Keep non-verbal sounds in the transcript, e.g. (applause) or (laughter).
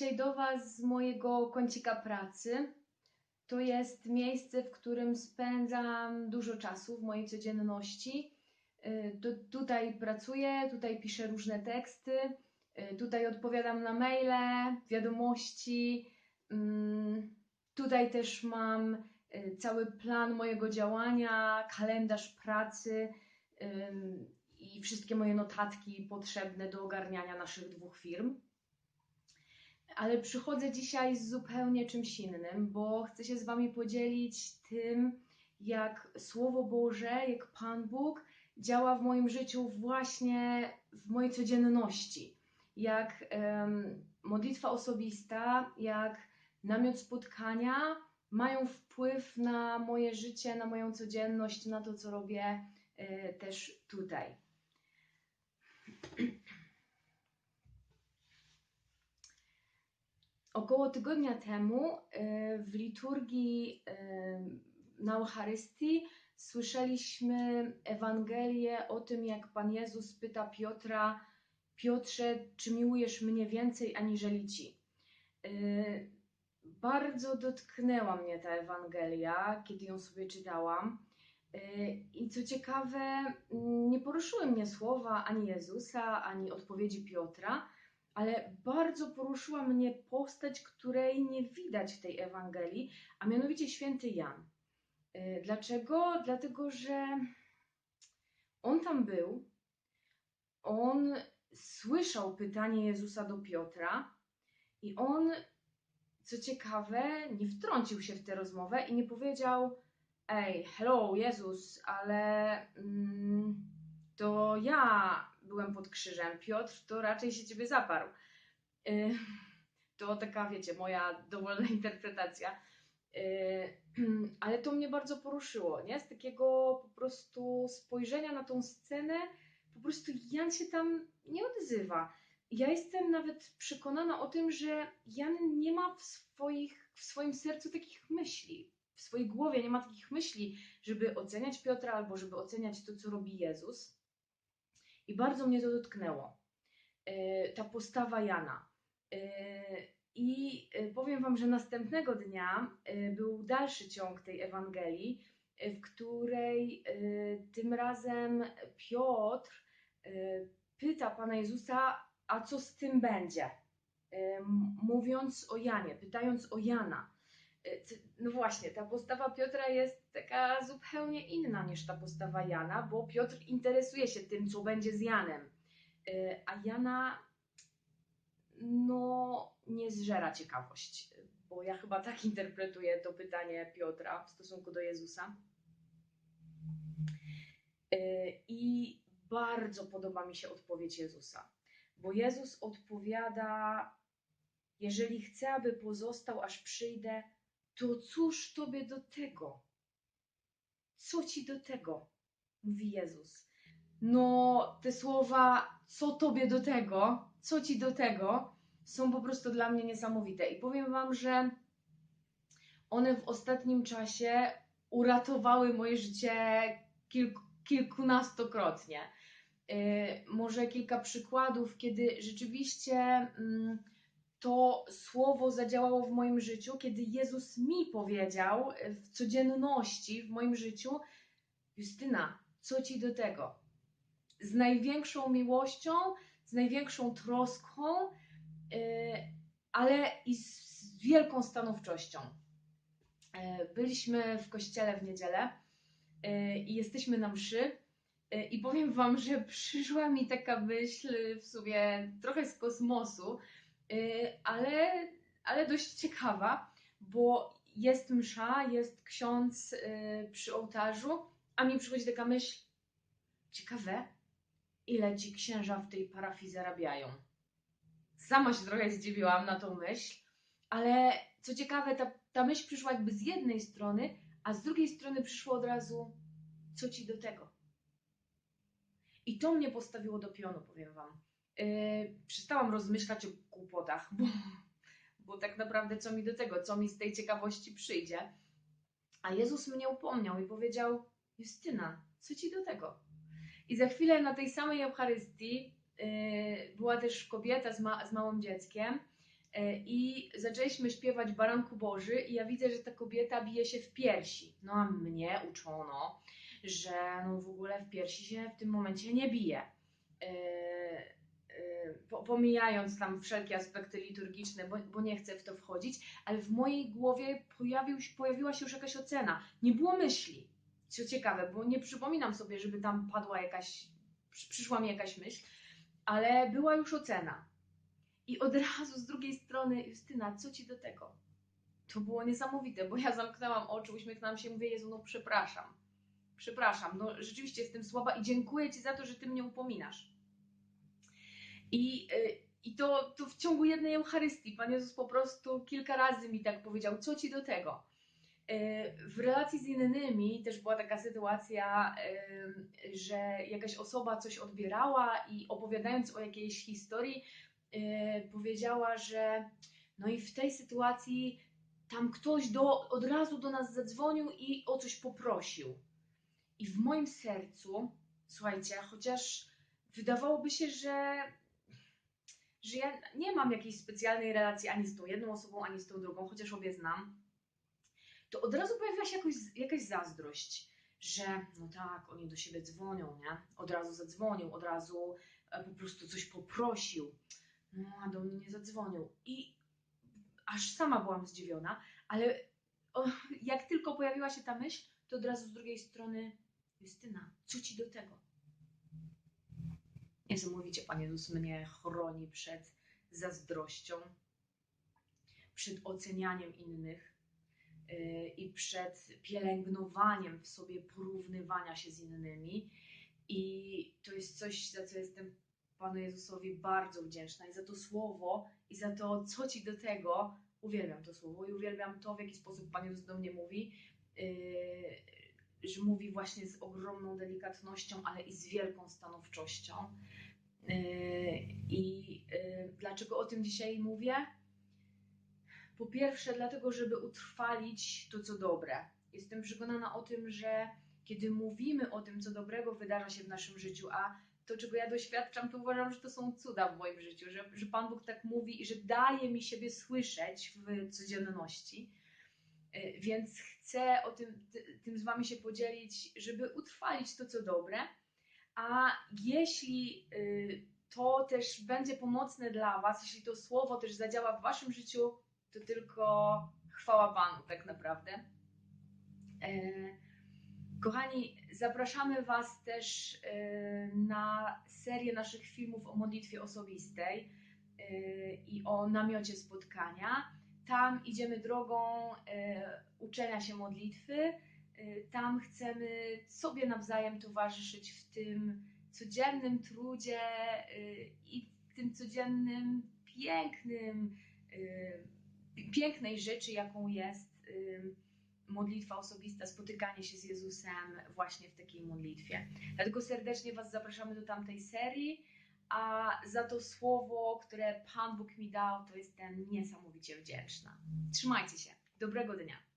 dzisiaj do Was z mojego kącika pracy. To jest miejsce, w którym spędzam dużo czasu w mojej codzienności. Y, tutaj pracuję, tutaj piszę różne teksty, y, tutaj odpowiadam na maile, wiadomości. Mm, Tutaj też mam y, cały plan mojego działania, kalendarz pracy i wszystkie moje notatki potrzebne do ogarniania naszych dwóch firm. Ale przychodzę dzisiaj z zupełnie czymś innym, bo chcę się z Wami podzielić tym, jak Słowo Boże, jak Pan Bóg działa w moim życiu właśnie w mojej codzienności. Jak em, modlitwa osobista, jak namiot spotkania mają wpływ na moje życie, na moją codzienność, na to, co robię e, też tutaj. (clears throat) Około tygodnia temu e, w liturgii e, na Eucharystii słyszeliśmy Ewangelię o tym, jak Pan Jezus pyta Piotra: Piotrze, czy miłujesz mnie więcej aniżeli ci? E, Bardzo dotknęła mnie ta Ewangelia, kiedy ją sobie czytałam. I co ciekawe, nie poruszyły mnie słowa ani Jezusa, ani odpowiedzi Piotra, ale bardzo poruszyła mnie postać, której nie widać w tej Ewangelii, a mianowicie święty Jan. Y, Dlaczego? Dlatego, że on tam był, on słyszał pytanie Jezusa do Piotra i on, co ciekawe, nie wtrącił się w tę rozmowę i nie powiedział: Ej, hello, Jezus, ale mm, to ja byłem pod krzyżem. Piotr to raczej się ciebie zaparł. Y, To taka, wiecie, moja dowolna (laughs) interpretacja. Y, (clears throat) Ale to mnie bardzo poruszyło, nie? Z takiego po prostu spojrzenia na tą scenę, po prostu Jan się tam nie odzywa. Ja jestem nawet przekonana o tym, że Jan nie ma w, swoich, w swoim sercu takich myśli. W swojej głowie nie ma takich myśli, żeby oceniać Piotra albo żeby oceniać to, co robi Jezus. I bardzo mnie to dotknęło. E, Ta postawa Jana. E, I e, powiem Wam, że następnego dnia był dalszy ciąg tej Ewangelii, w której tym razem Piotr pyta Pana Jezusa, a co z tym będzie? Mówiąc o Janie, pytając o Jana. E, No właśnie, ta postawa Piotra jest taka zupełnie inna niż ta postawa Jana, bo Piotr interesuje się tym, co będzie z Janem, E, a Jana no nie zżera ciekawość, bo ja chyba tak (laughs) interpretuję to pytanie Piotra w stosunku do Jezusa. E, I bardzo podoba mi się odpowiedź Jezusa, bo Jezus odpowiada: Jeżeli chcę, aby pozostał, aż przyjdę, to cóż tobie do tego? Co ci do tego? Mówi Jezus. No, te słowa, co tobie do tego, co ci do tego, są po prostu dla mnie niesamowite. I powiem Wam, że one w ostatnim czasie uratowały moje życie kilku, kilkunastokrotnie. Yy, może kilka przykładów, kiedy rzeczywiście mm, to słowo zadziałało w moim życiu, kiedy Jezus mi powiedział y, w codzienności, w moim życiu: Justyna, co ci do tego? Z największą miłością, z największą troską, yy, ale i z wielką stanowczością. Yy, Byliśmy w kościele w niedzielę i jesteśmy na mszy. I powiem Wam, że (laughs) przyszła mi taka myśl w sumie trochę z kosmosu, ale, ale dość ciekawa, bo jest msza, jest ksiądz yy, przy ołtarzu, a mi przychodzi taka myśl, ciekawe, ile ci księża w tej parafii zarabiają. Sama się trochę zdziwiłam na tą myśl, ale co ciekawe, ta, ta myśl przyszła jakby z jednej strony, a z drugiej strony przyszło od razu, co ci do tego. I to mnie postawiło do pionu, powiem wam. Yy, przestałam rozmyślać o głupotach, bo, bo tak naprawdę co mi do tego, co mi z tej ciekawości przyjdzie. A Jezus mnie upomniał i powiedział: Justyna, co ci do tego? I za chwilę na tej samej Eucharystii yy, była też kobieta z, ma- z małym dzieckiem e, i zaczęliśmy śpiewać Baranku Boży i ja widzę, że ta kobieta bije się w piersi. No a mnie uczono, że no w ogóle w piersi się w tym momencie nie bije. Po- Pomijając tam wszelkie aspekty liturgiczne, bo, bo nie chcę w to wchodzić, ale w mojej głowie pojawił, pojawiła się już jakaś ocena. Nie było myśli. Co ciekawe, bo nie przypominam sobie, żeby tam padła jakaś, przy- przyszła mi jakaś myśl, ale była już ocena. I od razu z drugiej strony, Justyna, co ci do tego? To było niesamowite, bo ja zamknęłam oczy, uśmiechnęłam się mówię, Jezu, no przepraszam. Przepraszam, no rzeczywiście jestem słaba i dziękuję Ci za to, że Ty mnie upominasz. I, y, i to, to w ciągu jednej Eucharystii Pan Jezus po prostu kilka razy mi tak powiedział, co Ci do tego? Y, W relacji z innymi też była taka sytuacja, y, że jakaś osoba coś odbierała i opowiadając o jakiejś historii, powiedziała, że no i w tej sytuacji tam ktoś do, od razu do nas zadzwonił i o coś poprosił. I w moim sercu, słuchajcie, chociaż wydawałoby się, że, że ja nie mam jakiejś specjalnej relacji ani z tą jedną osobą, ani z tą drugą, chociaż obie znam, to od razu pojawiła się jakoś, jakaś zazdrość, że no tak, oni do siebie dzwonią, nie? Od razu zadzwonił, od razu e, po prostu coś poprosił. No, a do mnie nie zadzwonił. I aż sama byłam zdziwiona, ale o, jak tylko pojawiła się ta myśl, to od razu z drugiej strony Justyna, co ci do tego? Niesamowicie Pan Jezus mnie chroni przed zazdrością, przed ocenianiem innych yy, i przed pielęgnowaniem w sobie porównywania się z innymi. I to jest coś, za co jestem Panu Jezusowi bardzo wdzięczna i za to słowo, i za to, co ci do tego. Uwielbiam to słowo i uwielbiam to, w jaki sposób Pan Jezus do mnie mówi. Yy, mówi właśnie z ogromną delikatnością, ale i z wielką stanowczością. Yy, I yy, dlaczego o tym dzisiaj mówię? Po pierwsze, dlatego, żeby utrwalić to, co dobre. Jestem przekonana o tym, że kiedy mówimy o tym, co dobrego wydarza się w naszym życiu, a to, czego ja doświadczam, to uważam, że to są cuda w moim życiu, że, że Pan Bóg tak mówi i że daje mi siebie słyszeć w codzienności. Y, Więc chcę o tym, ty- tym z Wami się podzielić, żeby utrwalić to, co dobre. A jeśli y, to też będzie pomocne dla Was, jeśli to słowo też zadziała w Waszym życiu, to tylko chwała Panu, tak naprawdę. E, Kochani, zapraszamy Was też e, na serię naszych filmów o modlitwie osobistej e, i o namiocie spotkania. Tam idziemy drogą e, uczenia się modlitwy. E, Tam chcemy sobie nawzajem towarzyszyć w tym codziennym trudzie e, i w tym codziennym pięknym, pięknej rzeczy, jaką jest modlitwa osobista, spotykanie się z Jezusem właśnie w takiej modlitwie. Dlatego serdecznie Was zapraszamy do tamtej serii, a za to słowo, które Pan Bóg mi dał, to jestem niesamowicie wdzięczna. Trzymajcie się. Dobrego dnia.